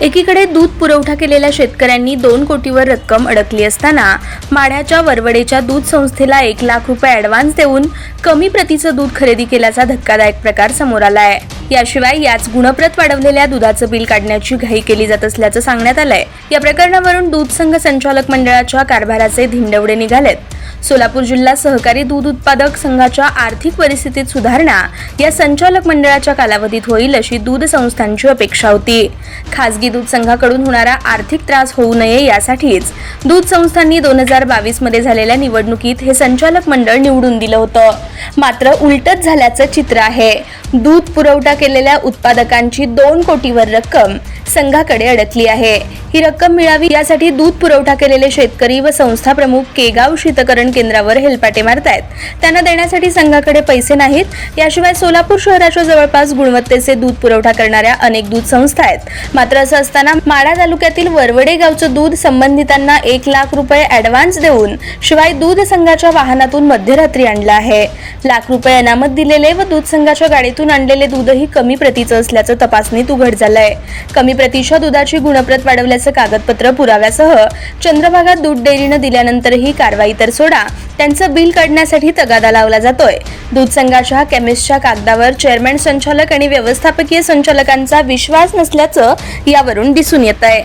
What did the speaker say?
एकीकडे दूध पुरवठा केलेल्या शेतकऱ्यांनी दोन कोटीवर रक्कम अडकली असताना माढ्याच्या वरवडेच्या दूध संस्थेला एक लाख रुपये ॲडव्हान्स देऊन कमी प्रतीचं दूध खरेदी केल्याचा धक्कादायक प्रकार समोर आला आहे याशिवाय याच गुणप्रत वाढवलेल्या दुधाचं बिल काढण्याची घाई केली जात असल्याचं सांगण्यात आलंय. या प्रकरणावरून दूध संघ संचालक मंडळाच्या कारभाराचे धिंडवडे निघालेत. सोलापूर जिल्हा सहकारी दूध उत्पादक संघाच्या आर्थिक परिस्थितीत सुधारणा या संचालक मंडळाच्या कालावधीत होईल अशी दूध संस्थांची अपेक्षा होती. खासगी दूध संघाकडून होणारा आर्थिक त्रास होऊ नये यासाठीच दूध संस्थांनी दोन हजार बावीसमध्ये झालेल्या निवडणुकीत हे संचालक मंडळ निवडून दिलं होतं. मात्र उलटच झाल्याचं चित्र आहे. दूध पुरवठा केलेल्या उत्पादकांची दोन कोटीवर रक्कम संघाकडे अडकली आहे. ही रक्कम मिळावी यासाठी दूध पुरवठा केलेले शेतकरी व संस्था प्रमुख केगाव शीतकरण केंद्रावर हेलपाटे मारतायत. त्यांना देण्यासाठी संघाकडे पैसे नाहीत. याशिवाय सोलापूर शहराच्या जवळपास गुणवत्तेचे दूध पुरवठा करणाऱ्या अनेक दूध संस्था आहेत. मात्र असं असताना माडा तालुक्यातील वरवडे गावचं दूध संबंधितांना एक लाख रुपये ऍडव्हान्स देऊन शिवाय दूध संघाच्या वाहनातून मध्यरात्री आणलं आहे. लाख रुपये अनामत दिलेले व दूध संघाच्या गाडीतून आणलेले दूधही कमी प्रतीचं असल्याचं तपासणीत उघड झालंय. कमी प्रतीच्या दुधाची गुणप्रत वाढवल्याचं कागदपत्र पुराव्यासह चंद्रभागा दूध डेअरीनं दिल्यानंतरही कारवाई तर सोडा त्यांचं बिल काढण्यासाठी तगादा लावला जातोय. दूध संघाच्या केमिस्टच्या कागदावर चेअरमॅन संचालक आणि व्यवस्थापकीय संचालकांचा विश्वास नसल्याचं यावरून दिसून येत आहे